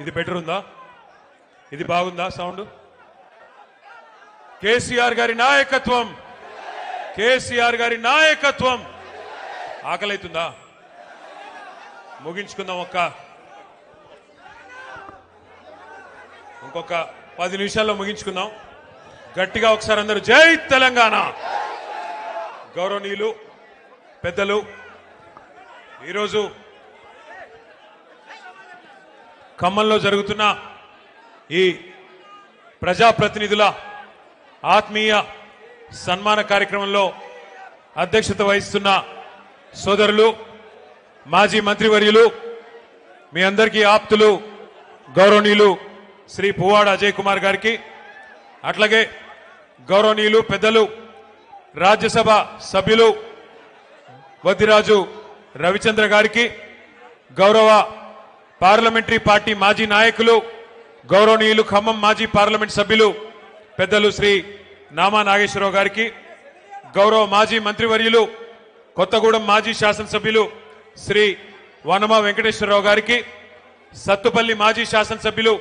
ఇది బెటర్ ఉందా? ఇది బాగుందా సౌండ్ కేసీఆర్ గారి నాయకత్వం. కేసీఆర్ గారి నాయకత్వం. ఆకలైతుందా? ముగించుకుందాం ఒక్క. ఇంకొక పది నిమిషాల్లో ముగించుకుందాం. గట్టిగా ఒకసారి అందరూ జై తెలంగాణ. గౌరవనీయులు పెద్దలు ఈరోజు ఖమ్మంలో జరుగుతున్న ఈ ప్రజాప్రతినిధుల ఆత్మీయ సన్మాన కార్యక్రమంలో అధ్యక్షత వహిస్తున్న సోదరులు మాజీ మంత్రివర్యులు మీ అందరికీ ఆప్తులు గౌరవనీయులు శ్రీ పువ్వాడ అజయ్ కుమార్ గారికి అట్లాగే గౌరవనీయులు పెద్దలు రాజ్యసభ సభ్యులు వద్దిరాజు రవిచంద్ర గారికి గౌరవ పార్లమెంటరీ పార్టీ మాజీ నాయకులు గౌరవనీయులు ఖమ్మం మాజీ పార్లమెంట్ సభ్యులు పెద్దలు శ్రీ నామా నాగేశ్వరరావు గారికి గౌరవ మాజీ మంత్రివర్యులు కొత్తగూడెం మాజీ శాసనసభ్యులు శ్రీ వనమ వెంకటేశ్వరరావు గారికి సత్తుపల్లి మాజీ శాసనసభ్యులు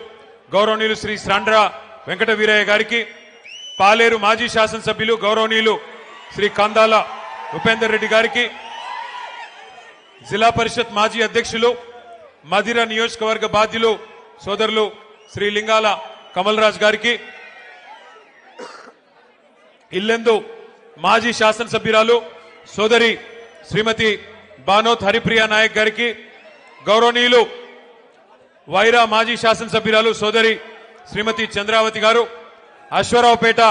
గౌరవనీయులు శ్రీ శ్రాండ్ర వెంకట వీరయ్య గారికి పాలేరు మాజీ శాసనసభ్యులు గౌరవనీయులు శ్రీ కందాల ఉపేందర్ రెడ్డి గారికి జిల్లా పరిషత్ మాజీ అధ్యక్షులు మధిర నియోజకవర్గ బాధ్యులు సోదరులు శ్రీ లింగాల కమలరాజ్ గారికి ఇల్లెందు మాజీ శాసనసభ్యురాలు సోదరి శ్రీమతి బానోత్ హరిప్రియ నాయక్ గారికి గౌరవనీయులు వైరా మాజీ శాసనసభ్యురాలు సోదరి శ్రీమతి చంద్రావతి గారు అశ్వరావుపేట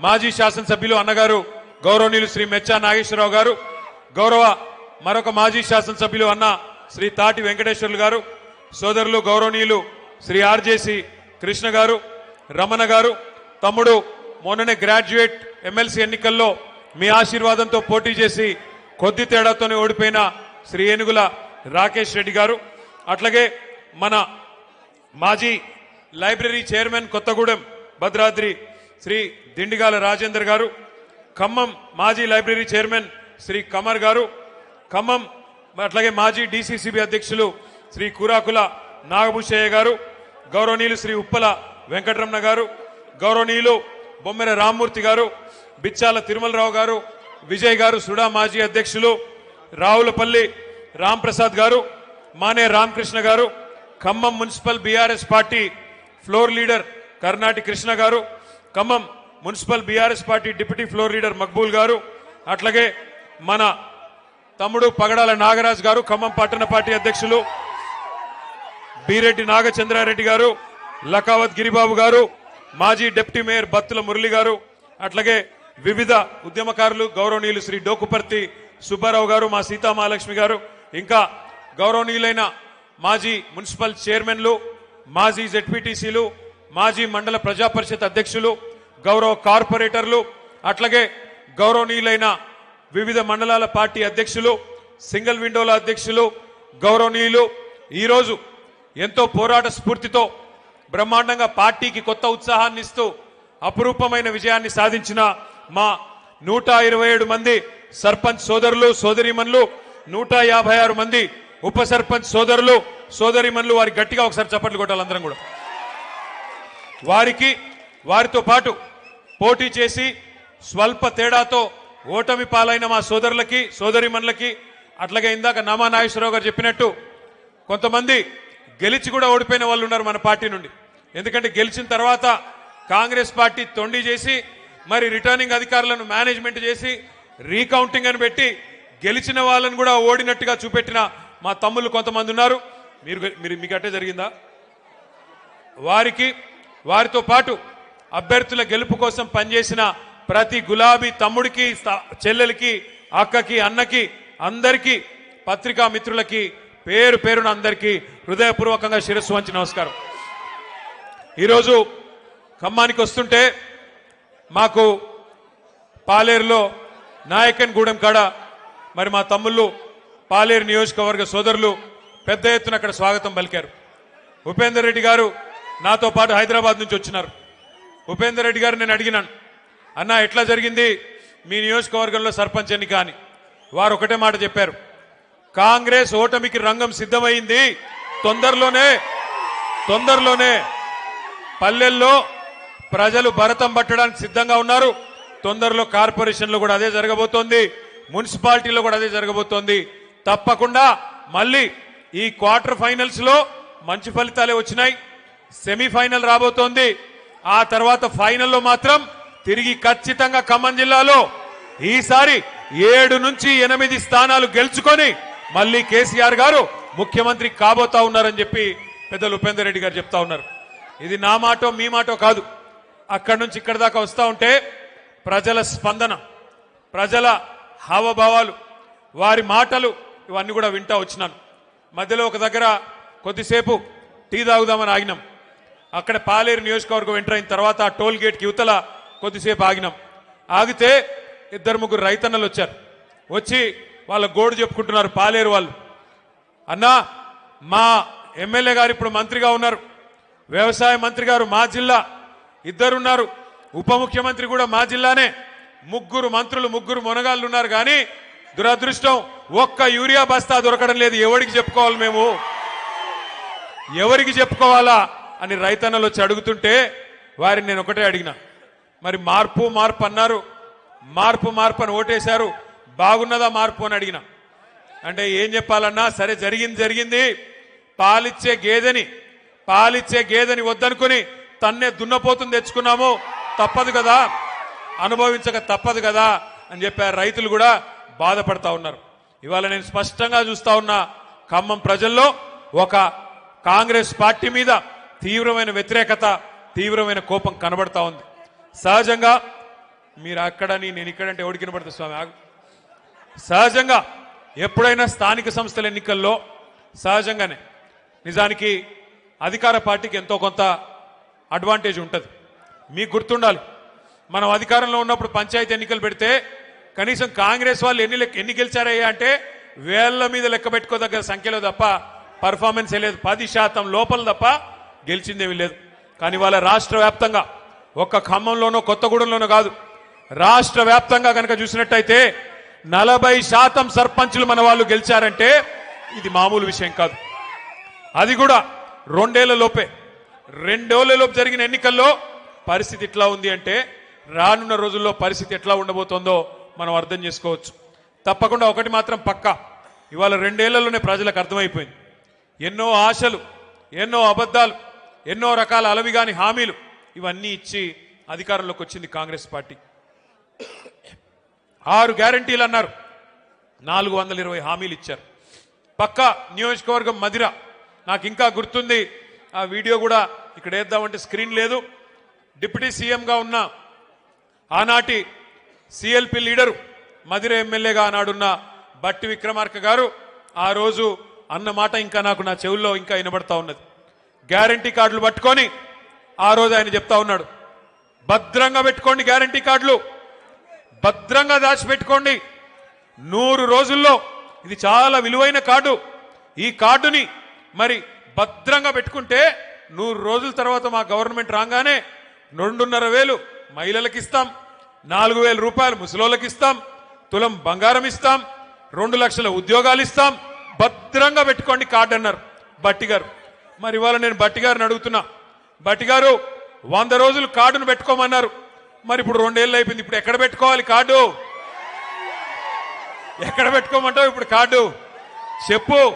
మాజీ శాసనసభ్యులు అన్నగారు గౌరవనీయులు శ్రీ మెచ్చా నాగేశ్వరరావు గారు గౌరవ మరొక మాజీ శాసనసభ్యులు అన్న శ్రీ తాటి వెంకటేశ్వర్లు గారు సోదరులు గౌరవనీయులు శ్రీ ఆర్జేసి కృష్ణ గారు రమణ గారు తమ్ముడు మొన్ననే గ్రాడ్యుయేట్ ఎమ్మెల్సీ ఎన్నికల్లో మీ ఆశీర్వాదంతో పోటీ చేసి కొద్ది తేడాతోనే ఓడిపోయిన శ్రీ ఏనుగుల రాకేష్ రెడ్డి గారు అట్లాగే మన మాజీ లైబ్రరీ చైర్మన్ కొత్తగూడెం భద్రాద్రి శ్రీ దిండిగాల రాజేందర్ గారు ఖమ్మం మాజీ లైబ్రరీ చైర్మన్ శ్రీ కమర్ గారు ఖమ్మం అట్లాగే మాజీ డిసిసిబి అధ్యక్షులు శ్రీ కురాకుల నాగభూషయ్య గారు గౌరవనీయులు శ్రీ ఉప్పల వెంకటరమణ గారు గౌరవనీయులు బొమ్మెర రామ్మూర్తి గారు బిచ్చాల తిరుమలరావు గారు విజయ్ గారు సుడా మాజీ అధ్యక్షులు రావులపల్లి రాంప్రసాద్ గారు మానే రామకృష్ణ గారు Khammam municipal BRS party floor leader Karnati Krishna గారు Khammam municipal BRS party deputy floor leader Maqbool గారు అట్లాగే మన తమ్ముడు పగడాల నాగరాజ్ గారు ఖమ్మం పట్టణ పార్టీ అధ్యక్షులు బీరెడ్డి నాగచంద్రారెడ్డి గారు లకావత్ గిరిబాబు గారు మాజీ డిప్యూటీ మేయర్ బత్తుల మురళి గారు అట్లాగే వివిధ ఉద్యమకారులు గౌరవనీయులు శ్రీ డోకుపర్తి సుబ్బారావు గారు మా సీతామహాలక్ష్మి గారు ఇంకా గౌరవనీయులైన మాజీ మున్సిపల్ చైర్మన్లు మాజీ జెడ్పీటీసీలు మాజీ మండల ప్రజా పరిషత్ అధ్యక్షులు గౌరవ కార్పొరేటర్లు అట్లాగే గౌరవనీయులైన వివిధ మండలాల పార్టీ అధ్యక్షులు సింగిల్ విండోల అధ్యక్షులు గౌరవనీయులు ఈరోజు ఎంతో పోరాట స్ఫూర్తితో బ్రహ్మాండంగా పార్టీకి కొత్త ఉత్సాహాన్ని ఇస్తూ అపురూపమైన విజయాన్ని సాధించిన మా నూట ఇరవై ఏడు మంది సర్పంచ్ సోదరులు సోదరిమన్లు నూట యాభై ఆరు మంది ఉప సర్పంచ్ సోదరులు సోదరిమన్లు వారి గట్టిగా ఒకసారి చప్పట్లు కొట్టాలి అందరం కూడా. వారికి వారితో పాటు పోటీ చేసి స్వల్ప తేడాతో ఓటమి పాలైన మా సోదరులకి సోదరిమన్లకి అట్లాగే ఇందాక నామా నాగేశ్వరరావు గారు చెప్పినట్టు కొంతమంది గెలిచి కూడా ఓడిపోయిన వాళ్ళు ఉన్నారు మన పార్టీ నుండి. ఎందుకంటే గెలిచిన తర్వాత కాంగ్రెస్ పార్టీ తొండి చేసి మరి రిటర్నింగ్ అధికారులను మేనేజ్మెంట్ చేసి రీకౌంటింగ్ అని పెట్టి గెలిచిన వాళ్ళని కూడా ఓడినట్టుగా చూపెట్టిన మా తమ్ముళ్ళు కొంతమంది ఉన్నారు. మీరు మీరు మీకు అట్టే జరిగిందా? వారికి వారితో పాటు అభ్యర్థుల గెలుపు కోసం పనిచేసిన ప్రతి గులాబీ తమ్ముడికి త- చెల్లెలకి అక్కకి అన్నకి అందరికీ పత్రికా మిత్రులకి పేరు పేరున అందరికీ హృదయపూర్వకంగా శిరస్సు వంచి నమస్కారం. ఈరోజు ఖమ్మానికి వస్తుంటే మాకు పాలేరులో నాయకన్ గూడెం కాడ మరి మా తమ్ముళ్ళు పాలేరు నియోజకవర్గ సోదరులు పెద్ద ఎత్తున అక్కడ స్వాగతం పలికారు. ఉపేందర్ రెడ్డి గారు నాతో పాటు హైదరాబాద్ నుంచి వచ్చినారు. ఉపేందర్ రెడ్డి గారు నేను అడిగినాను అన్న ఎట్లా జరిగింది? మీ నియోజకవర్గంలో సర్పంచ్ ఎన్నిక అని వారు ఒకటే మాట చెప్పారు. కాంగ్రెస్ ఓటమికి రంగం సిద్ధమైంది. తొందరలోనే తొందరలోనే పల్లెల్లో ప్రజలు భరతం పట్టడానికి సిద్ధంగా ఉన్నారు. తొందరలో కార్పొరేషన్లో కూడా అదే జరగబోతోంది. మున్సిపాలిటీలో కూడా అదే జరగబోతోంది. తప్పకుండా మళ్ళీ ఈ క్వార్టర్ ఫైనల్స్లో మంచి ఫలితాలే వచ్చినాయి. సెమీఫైనల్ రాబోతోంది. ఆ తర్వాత ఫైనల్లో మాత్రం తిరిగి ఖచ్చితంగా ఖమ్మం జిల్లాలో ఈసారి ఏడు నుంచి ఎనిమిది స్థానాలు గెలుచుకొని మళ్ళీ కేసీఆర్ గారు ముఖ్యమంత్రి కాబోతా ఉన్నారని చెప్పి పెద్దలు ఉపేందర్ రెడ్డి గారు చెప్తా ఉన్నారు. ఇది నా మాటో మీ మాటో కాదు. అక్కడి నుంచి ఇక్కడి దాకా వస్తూ ఉంటే ప్రజల స్పందన ప్రజల హావభావాలు వారి మాటలు ఇవన్నీ కూడా వింటా వచ్చినాను. మధ్యలో ఒక దగ్గర కొద్దిసేపు టీ తాగుదామని ఆగినాం. అక్కడ పాలేరు నియోజకవర్గం ఎంటర్ అయిన తర్వాత ఆ టోల్ గేట్కి యువతల కొద్దిసేపు ఆగినాం. ఆగితే ఇద్దరు ముగ్గురు రైతన్నలు వచ్చారు. వచ్చి వాళ్ళ గోడు చెప్పుకుంటున్నారు పాలేరు వాళ్ళు. అన్నా మా ఎమ్మెల్యే గారు ఇప్పుడు మంత్రిగా ఉన్నారు. వ్యవసాయ మంత్రి గారు మా జిల్లా. ఇద్దరున్నారు. ఉప ముఖ్యమంత్రి కూడా మా జిల్లానే. ముగ్గురు మంత్రులు ముగ్గురు మొనగాళ్ళు ఉన్నారు కానీ దురదృష్టం ఒక్క యూరియా బస్తా దొరకడం లేదు. ఎవరికి చెప్పుకోవాలి మేము? ఎవరికి చెప్పుకోవాలా? అని రైతన్నలు వచ్చి అడుగుతుంటే వారిని నేను ఒకటే అడిగినా. మరి మార్పు మార్పు అన్నారు. మార్పు మార్పు అని ఓటేశారు. బాగున్నదా మార్పు అని అడిగిన. అంటే ఏం చెప్పాలన్నా సరే జరిగింది జరిగింది. పాలిచ్చే గేదెని పాలిచ్చే గేదెని వద్దనుకుని తన్నే దున్నపోతుంది తెచ్చుకున్నాము. తప్పదు కదా. అనుభవించక తప్పదు కదా అని చెప్పారు రైతులు కూడా బాధపడతా ఉన్నారు. ఇవాళ నేను స్పష్టంగా చూస్తా ఉన్నా ఖమ్మం ప్రజల్లో ఒక కాంగ్రెస్ పార్టీ మీద తీవ్రమైన వ్యతిరేకత తీవ్రమైన కోపం కనబడతా ఉంది. సహజంగా మీరు అక్కడని నేను ఇక్కడంటే ఎవరికి కనబడుతుంది స్వామి? సహజంగా ఎప్పుడైనా స్థానిక సంస్థల ఎన్నికల్లో సహజంగానే నిజానికి అధికార పార్టీకి ఎంతో కొంత అడ్వాంటేజ్ ఉంటుంది. మీకు గుర్తుండాలి మనం అధికారంలో ఉన్నప్పుడు పంచాయతీ ఎన్నికలు పెడితే కనీసం కాంగ్రెస్ వాళ్ళు ఎన్ని లెక్క- ఎన్ని గెలిచారయ్యా అంటే వేళ్ళ మీద లెక్క పెట్టుకోదగ్గర సంఖ్యలో తప్ప పర్ఫార్మెన్స్ లేదు. పది శాతం లోపల తప్ప గెలిచిందేమీ లేదు. కానీ వాళ్ళ రాష్ట్ర వ్యాప్తంగా ఒక్క ఖమ్మంలోనో కొత్తగూడెంలోనో కాదు. రాష్ట్ర వ్యాప్తంగా కనుక చూసినట్టయితే నలభై శాతం సర్పంచులు మన వాళ్ళు గెలిచారంటే ఇది మామూలు విషయం కాదు. అది కూడా రెండేళ్ళ లోపే. జరిగిన ఎన్నికల్లో పరిస్థితి ఎట్లా ఉంది అంటే రానున్న రోజుల్లో పరిస్థితి ఎట్లా ఉండబోతోందో మనం అర్థం చేసుకోవచ్చు. తప్పకుండా ఒకటి మాత్రం పక్కా. ఇవాళ రెండేళ్ళలోనే ప్రజలకు అర్థమైపోయింది. ఎన్నో ఆశలు ఎన్నో అబద్ధాలు ఎన్నో రకాల అలవిగాని హామీలు ఇవన్నీ ఇచ్చి అధికారంలోకి వచ్చింది కాంగ్రెస్ పార్టీ. ఆరు గ్యారంటీలు అన్నారు. నాలుగు వందల ఇరవై హామీలు ఇచ్చారు. పక్క నియోజకవర్గం మదిర నాకు ఇంకా గుర్తుంది ఆ వీడియో కూడా ఇక్కడ వేద్దామంటే స్క్రీన్ లేదు. డిప్యూటీ సీఎంగా ఉన్న ఆనాటి సిఎల్పి లీడరు మదిర ఎమ్మెల్యేగా ఆనాడున్న బట్టి విక్రమార్క గారు ఆ రోజు అన్న మాట ఇంకా నాకు నా చెవుల్లో ఇంకా వినబడతా ఉన్నది. గ్యారంటీ కార్డులు పట్టుకొని ఆ రోజు ఆయన చెప్తా ఉన్నాడు భద్రంగా పెట్టుకోండి గ్యారంటీ కార్డులు. భద్రంగా దాచిపెట్టుకోండి. నూరు రోజుల్లో ఇది చాలా విలువైన కార్డు. ఈ కార్డుని మరి భద్రంగా పెట్టుకుంటే నూరు రోజుల తర్వాత మా గవర్నమెంట్ రాగానే రెండున్నర వేలు మహిళలకు ఇస్తాం నాలుగు వేల రూపాయలు ముసలోళ్ళకి ఇస్తాం తులం బంగారం ఇస్తాం రెండు లక్షల ఉద్యోగాలు ఇస్తాం భద్రంగా పెట్టుకోండి కార్డు అన్నారు బట్టి గారు మరి ఇవాళ నేను బట్టి గారిని అడుగుతున్నా బట్టి గారు వంద రోజులు కార్డును పెట్టుకోమన్నారు. మరి ఇప్పుడు రెండేళ్ళు అయిపోయింది. ఇప్పుడు ఎక్కడ పెట్టుకోవాలి కార్డు? ఎక్కడ పెట్టుకోమంటావు ఇప్పుడు కార్డు? చెప్పు.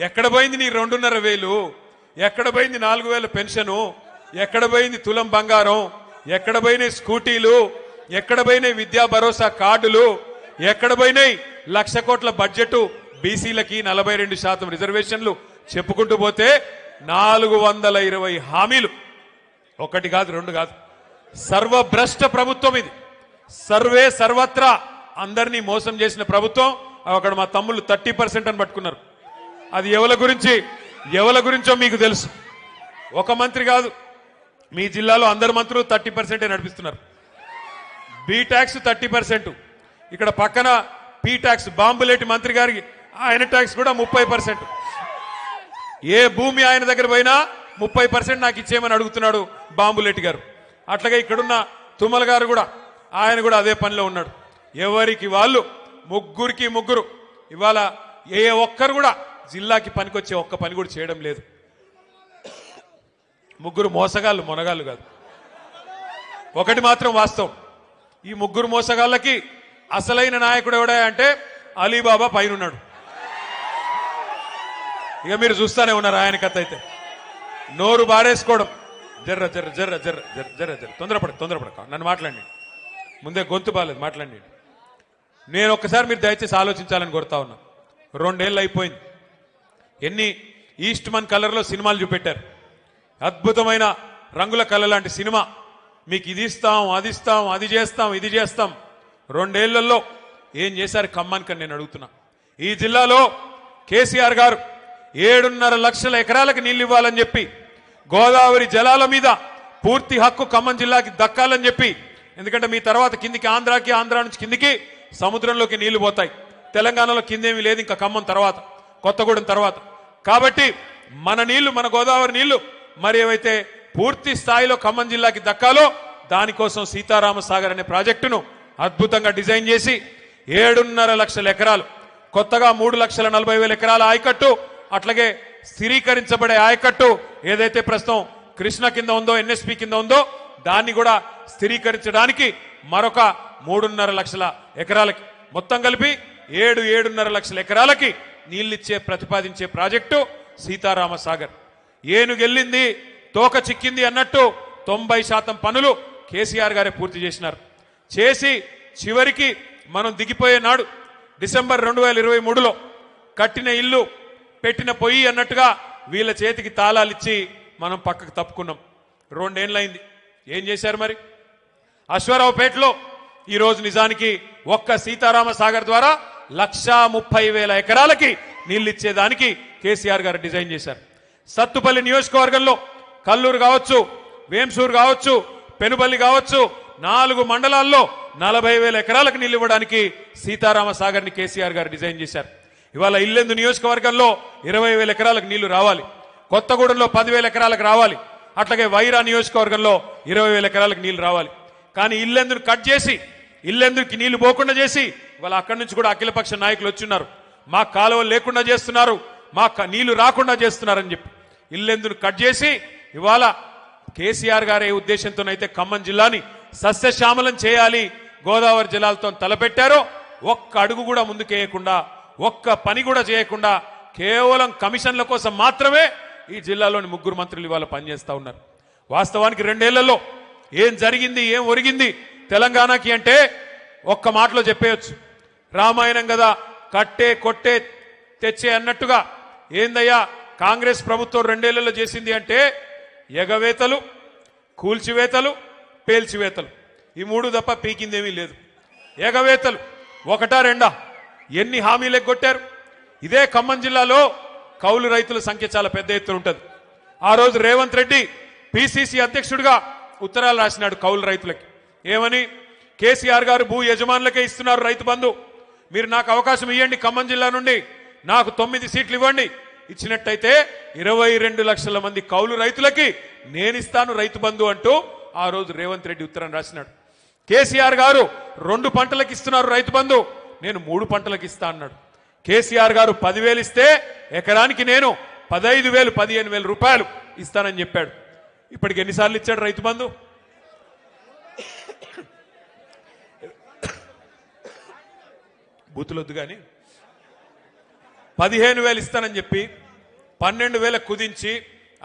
ఎక్కడ పోయింది నీ రెండున్నర వేలు? ఎక్కడ పోయింది నాలుగు వేల పెన్షను? ఎక్కడ పోయింది తులం బంగారం? ఎక్కడ పోయినాయి స్కూటీలు? ఎక్కడ పోయినాయి విద్యా భరోసా కార్డులు? ఎక్కడ పోయినాయి లక్ష కోట్ల బడ్జెట్? బీసీలకి నలభై రెండు శాతం రిజర్వేషన్లు చెప్పుకుంటూ పోతే నాలుగు వందల ఇరవై హామీలు. ఒకటి కాదు రెండు కాదు. సర్వభ్రష్ట ప్రభుత్వం ఇది. సర్వే సర్వత్రా అందరినీ మోసం చేసిన ప్రభుత్వం అక్కడ మా తమ్ముళ్ళు థర్టీ పర్సెంట్ అని పట్టుకున్నారు. అది ఎవల గురించి? ఎవల గురించో మీకు తెలుసు. ఒక మంత్రి కాదు మీ జిల్లాలో అందరు మంత్రులు థర్టీ పర్సెంటే నడిపిస్తున్నారు. B tax thirty percent. ఇక్కడ పక్కన పీ ట్యాక్స్ బాంబులేటి మంత్రి గారికి ఆయన ట్యాక్స్ కూడా ముప్పై పర్సెంట్. ఏ భూమి ఆయన దగ్గర పోయినా ముప్పై పర్సెంట్ నాకు ఇచ్చేయమని అడుగుతున్నాడు బాంబులెట్టి గారు. అట్లాగే ఇక్కడున్న తుమ్మల గారు కూడా ఆయన కూడా అదే పనిలో ఉన్నాడు. ఎవరికి వాళ్ళు ముగ్గురికి ముగ్గురు. ఇవాళ ఏ ఒక్కరు కూడా జిల్లాకి పనికొచ్చే ఒక్క పని కూడా చేయడం లేదు. ముగ్గురు మోసగాళ్ళు మొనగాళ్ళు కాదు. ఒకటి మాత్రం వాస్తవం. ఈ ముగ్గురు మోసగాళ్ళకి అసలైన నాయకుడు ఎవడా అంటే అలీబాబా పైనున్నాడు. ఇక మీరు చూస్తానే ఉన్నారు ఆయన కథ అయితే. నోరు బారేసుకోవడం జర్ర జర్ర జర్ర జర్ర జర్ర జర్ర జర్ర. తొందరపడ తొందరపడక నన్ను మాట్లాడండి. ముందే గొంతు బాలేదు మాట్లాడండి. నేను ఒక్కసారి మీరు దయచేసి ఆలోచించాలని కోరుతా ఉన్నా. రెండేళ్ళు అయిపోయింది. ఎన్ని ఈస్ట్ మన్ కలర్లో సినిమాలు చూపెట్టారు. అద్భుతమైన రంగుల కళ లాంటి సినిమా. మీకు ఇది ఇస్తాం అది ఇస్తాం అది చేస్తాం ఇది చేస్తాం. రెండేళ్ళలో ఏం చేశారు ఖమ్మానికి నేను అడుగుతున్నా. ఈ జిల్లాలో కేసీఆర్ గారు ఏడున్నర లక్షల ఎకరాలకు నీళ్ళు ఇవ్వాలని చెప్పి గోదావరి జలాల మీద పూర్తి హక్కు ఖమ్మం జిల్లాకి దక్కాలని చెప్పి ఎందుకంటే మీ తర్వాత కిందికి ఆంధ్రాకి ఆంధ్రా నుంచి కిందికి సముద్రంలోకి నీళ్ళు పోతాయి. తెలంగాణలో కిందేమీ లేదు ఇంకా ఖమ్మం తర్వాత కొత్తగూడెం తర్వాత. కాబట్టి మన నీళ్ళు మన గోదావరి నీళ్ళు మరి ఏవైతే పూర్తి స్థాయిలో ఖమ్మం జిల్లాకి దక్కాలో దానికోసం సీతారామ సాగర్ అనే ప్రాజెక్టును అద్భుతంగా డిజైన్ చేసి ఏడున్నర లక్షల ఎకరాలు కొత్తగా మూడు లక్షల నలభై వేల ఎకరాల ఆయకట్టు అట్లాగే స్థిరీకరించబడే ఆయకట్టు ఏదైతే ప్రస్తుతం కృష్ణ కింద ఉందో ఎన్ఎస్పి కింద ఉందో దాన్ని కూడా స్థిరీకరించడానికి మరొక మూడున్నర లక్షల ఎకరాలకి మొత్తం కలిపి ఏడు ఏడున్నర లక్షల ఎకరాలకి నీళ్ళిచ్చే ప్రతిపాదించే ప్రాజెక్టు సీతారామ సాగర్ ఏనుగెళ్ళింది తోక చిక్కింది అన్నట్టు తొంభై శాతం పనులు కేసీఆర్ గారే పూర్తి చేసినారు. చేసి చివరికి మనం దిగిపోయే నాడు డిసెంబర్ రెండు వేల ఇరవై మూడులో కట్టిన ఇల్లు పెట్టిన పొయ్యి అన్నట్టుగా వీళ్ళ చేతికి తాళాలిచ్చి మనం పక్కకు తప్పుకున్నాం. రెండేళ్ళైంది ఏం చేశారు మరి? అశ్వారావుపేటలో ఈరోజు నిజానికి ఒక్క సీతారామ సాగర్ ద్వారా లక్షా ముప్పై వేల ఎకరాలకి నీళ్ళిచ్చేదానికి కేసీఆర్ గారు డిజైన్ చేశారు. సత్తుపల్లి నియోజకవర్గంలో కల్లూరు కావచ్చు వేంసూరు కావచ్చు పెనుపల్లి కావచ్చు నాలుగు మండలాల్లో నలభై వేల ఎకరాలకు నీళ్ళు ఇవ్వడానికి సీతారామ సాగర్ని కేసీఆర్ గారు డిజైన్ చేశారు. ఇవాళ ఇల్లెందు నియోజకవర్గంలో ఇరవై వేల ఎకరాలకు నీళ్ళు రావాలి. కొత్తగూడెంలో పదివేల ఎకరాలకు రావాలి. అట్లాగే వైరా నియోజకవర్గంలో ఇరవై వేల ఎకరాలకు నీళ్ళు రావాలి. కానీ ఇల్లెందును కట్ చేసి ఇల్లెందుకి నీళ్ళు పోకుండా చేసి ఇవాళ అక్కడి నుంచి కూడా అఖిలపక్ష నాయకులు వచ్చున్నారు. మా కాలువలు లేకుండా చేస్తున్నారు మా నీళ్ళు రాకుండా చేస్తున్నారని చెప్పి. ఇల్లెందును కట్ చేసి ఇవాళ కేసీఆర్ గారే ఉద్దేశంతోనైతే ఖమ్మం జిల్లాని సస్యశ్యామలం చేయాలి గోదావరి జలాలతో తలపెట్టారో ఒక్క అడుగు కూడా ముందుకేయకుండా ఒక్క పని కూడా చేయకుండా కేవలం కమిషన్ల కోసం మాత్రమే ఈ జిల్లాలోని ముగ్గురు మంత్రులు ఇవాళ పనిచేస్తూ ఉన్నారు. వాస్తవానికి రెండేళ్ళలో ఏం జరిగింది ఏం ఒరిగింది తెలంగాణకి అంటే ఒక్క మాటలో చెప్పేయొచ్చు. రామాయణం కదా కట్టే కొట్టే తెచ్చే అన్నట్టుగా ఏందయ్యా కాంగ్రెస్ ప్రభుత్వం రెండేళ్ళలో చేసింది అంటే ఎగవేతలు కూల్చివేతలు పేల్చివేతలు. ఈ మూడు తప్ప పీకిందేమీ లేదు. ఎగవేతలు ఒకటా రెండా? ఎన్ని హామీలు ఎగ్గొట్టారు ఇదే ఖమ్మం జిల్లాలో కౌలు రైతుల సంఖ్య చాలా పెద్ద ఎత్తున ఉంటుంది. ఆ రోజు రేవంత్ రెడ్డి పిసిసి అధ్యక్షుడిగా ఉత్తరాలు రాసినాడు కౌలు రైతులకి. ఏమని? కేసీఆర్ గారు భూ యజమానులకే ఇస్తున్నారు రైతు బంధు. మీరు నాకు అవకాశం ఇవ్వండి ఖమ్మం జిల్లా నుండి. నాకు తొమ్మిది సీట్లు ఇవ్వండి. ఇచ్చినట్టయితే ఇరవై రెండు లక్షల మంది కౌలు రైతులకి నేనిస్తాను రైతు బంధు అంటూ ఆ రోజు రేవంత్ రెడ్డి ఉత్తరం రాసినాడు. కేసీఆర్ గారు రెండు పంటలకు ఇస్తున్నారు రైతు బంధు. నేను మూడు పంటలకు ఇస్తా అన్నాడు. కేసీఆర్ గారు పదివేలు ఇస్తే ఎకరానికి నేను పదహైదు వేలు పదిహేను వేల రూపాయలు ఇస్తానని చెప్పాడు. ఇప్పటికి ఎన్నిసార్లు ఇచ్చాడు రైతు బంధు? బూతులొద్దు కానీ పదిహేను వేలు ఇస్తానని చెప్పి పన్నెండు వేల కుదించి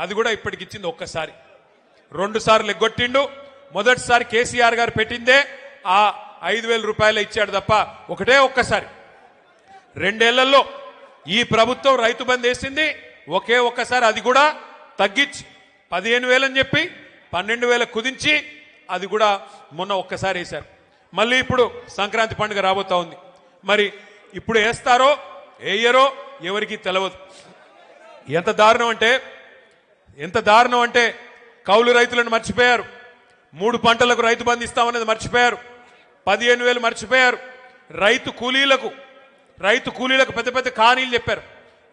అది కూడా ఇప్పటికి ఇచ్చింది ఒక్కసారి. రెండు సార్లు ఎగ్గొట్టిండు. మొదటిసారి కేసీఆర్ గారు పెట్టిందే ఆ ఐదు వేల రూపాయలు ఇచ్చాడు తప్ప ఒకటే ఒక్కసారి. రెండేళ్ళలో ఈ ప్రభుత్వం రైతు బంద్ వేసింది ఒకే ఒక్కసారి అది కూడా తగ్గించి పదిహేను వేలని చెప్పి పన్నెండు వేల కుదించి అది కూడా మొన్న ఒక్కసారి వేశారు. మళ్ళీ ఇప్పుడు సంక్రాంతి పండుగ రాబోతా ఉంది. మరి ఇప్పుడు వేస్తారో వేయరో ఎవరికి తెలియదు ఎంత దారుణం అంటే ఎంత దారుణం అంటే కౌలు రైతులను మర్చిపోయారు. మూడు పంటలకు రైతు బంధు ఇస్తామనేది మర్చిపోయారు. పదిహేను వేలు మర్చిపోయారు. రైతు కూలీలకు రైతు కూలీలకు పెద్ద పెద్ద కానీలు చెప్పారు.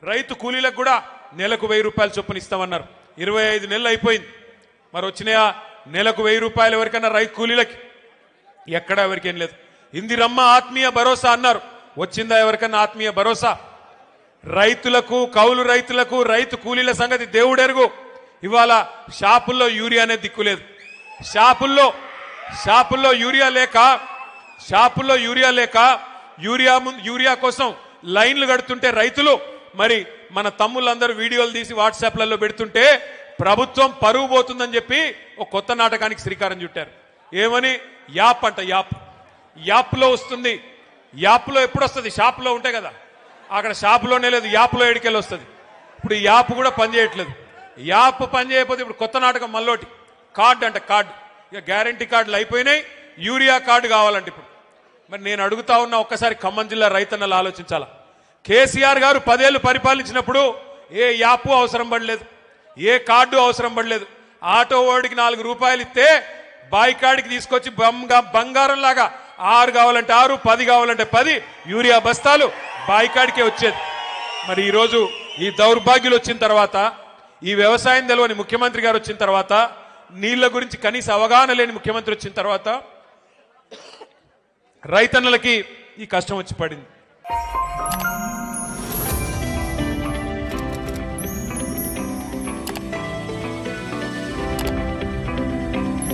రైతు కూలీలకు కూడా నెలకు వెయ్యి రూపాయలు చొప్పున ఇస్తామన్నారు. ఇరవై ఐదు నెలలు అయిపోయింది. మరి వచ్చినాయా? నెలకు వెయ్యి రూపాయలు ఎవరికన్నా రైతు కూలీలకి? ఎక్కడా ఎవరికేం లేదు. ఇందిరమ్మ ఆత్మీయ భరోసా అన్నారు. వచ్చిందా ఎవరికన్నా ఆత్మీయ భరోసా? రైతులకు కౌలు రైతులకు రైతు కూలీల సంగతి దేవుడెరుగు ఇవాళ షాపుల్లో యూరియా అనేది దిక్కులేదు. షాపుల్లో షాపుల్లో యూరియా లేక షాపుల్లో యూరియా లేక యూరియా ముందు యూరియా కోసం లైన్లు కడుతుంటే రైతులు మరి మన తమ్ముళ్ళందరూ వీడియోలు తీసి వాట్సాప్లలో పెడుతుంటే ప్రభుత్వం పరువు పోతుందని చెప్పి ఒక కొత్త నాటకానికి శ్రీకారం చుట్టారు. ఏమని? యాప్ అంట యాప్. యాప్లో వస్తుంది. యాప్లో ఎప్పుడు వస్తుంది షాప్లో ఉంటాయి కదా. అక్కడ షాప్లోనే లేదు యాప్లో ఎడికెళ్ళి వస్తుంది. ఇప్పుడు ఈ యాప్ కూడా పనిచేయట్లేదు యాప్ పని చేయకపోతే ఇప్పుడు కొత్త నాటకం మళ్ళోటి కార్డు అంట కార్డు. ఇక గ్యారంటీ కార్డులు అయిపోయినాయి. యూరియా కార్డు కావాలంటే ఇప్పుడు. మరి నేను అడుగుతా ఉన్నా ఒక్కసారి ఖమ్మం జిల్లా రైతన్నలు ఆలోచించాలా? కేసీఆర్ గారు పదేళ్ళు పరిపాలించినప్పుడు ఏ యాప్ అవసరం పడలేదు ఏ కార్డు అవసరం పడలేదు. ఆటో ఓడికి నాలుగు రూపాయలు ఇస్తే బాయికాడికి తీసుకొచ్చి బంగా బంగారం లాగా ఆరు కావాలంటే ఆరు పది కావాలంటే పది యూరియా బస్తాలు బాయికాడికే వచ్చేది. మరి ఈరోజు ఈ దౌర్భాగ్యులు వచ్చిన తర్వాత ఈ వ్యవసాయం తెలవని ముఖ్యమంత్రి గారు వచ్చిన తర్వాత నీళ్ళ గురించి కనీస అవగాహన లేని ముఖ్యమంత్రి వచ్చిన తర్వాత రైతన్నలకి ఈ కష్టం వచ్చి పడింది.